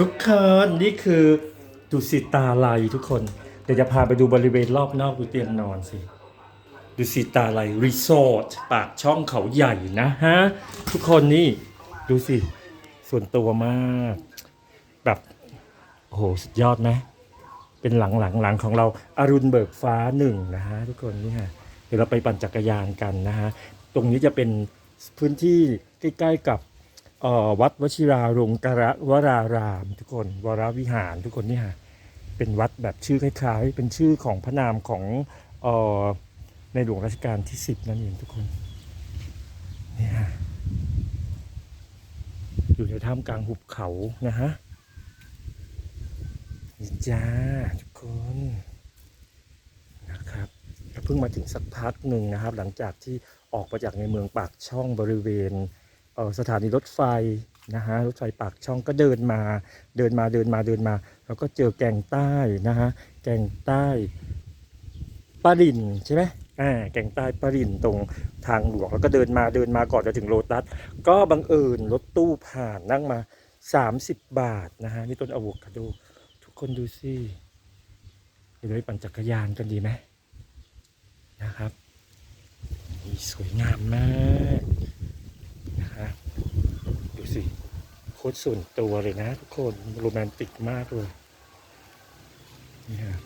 ทุกคนนี่คือดุสิตาลัยทุกคน เดี๋ยวจะพาไปดูบริเวณรอบนอกดูเตียงนอนสิดุสิตาลัยรีสอร์ทปากช่องเขาใหญ่นะฮะ ทุกคนนี่ดูสิ ส่วนตัวมาก แบบโอ้โหสุดยอดไหมเป็นหลังหลังหลังของเราอารุณเบิกฟ้าหนึ่งนะฮะ ทุกคนนี่ฮะเดี๋ยวเราไปปั่นจักรยานกันนะฮะ ตรงนี้จะเป็นพื้นที่ใกล้ๆกับ วัดวชิราลงกระวราราม ทุกคนวรวิหารทุกคนนี่ฮะเป็นวัดแบบชื่อคล้ายๆ เป็นชื่อของพระนามของออในหลวงรัชกาลที่สิบนั่นเองทุกคนนี่ฮะอยู่ในท่ามกลางหุบเขานะฮะนี่จ้าทุกคนนะครับเพิ่งมาถึงสักพักหนึ่งนะครับ หลังจากที่ออกมาจากในเมืองปากช่องบริเวณ สถานีรถไฟนะฮะรถไฟปากช่องก็เดินมา เดินมาเดินมาเดินมา แล้วก็เจอแกงใต้นะฮะแกงใต้ปารินใช่ไหมอ่าแกงใต้ปารินตรงทางหลวงแล้วก็เดินมาเดินมาก่อนจะถึงโลตัส ก็บังเอิญรถตู้ผ่านนั่งมา 30 บาทนะฮะนี่ต้นอะโวคาโดทุกคนดูสิเดี๋ยวไปปั่นจักรยานกันดีไหมนะครับนี่สวยงามมาก สิโคตรส่วนตัวเลยนะทุกคนโรแมนติกมากเลยนี่ฮะ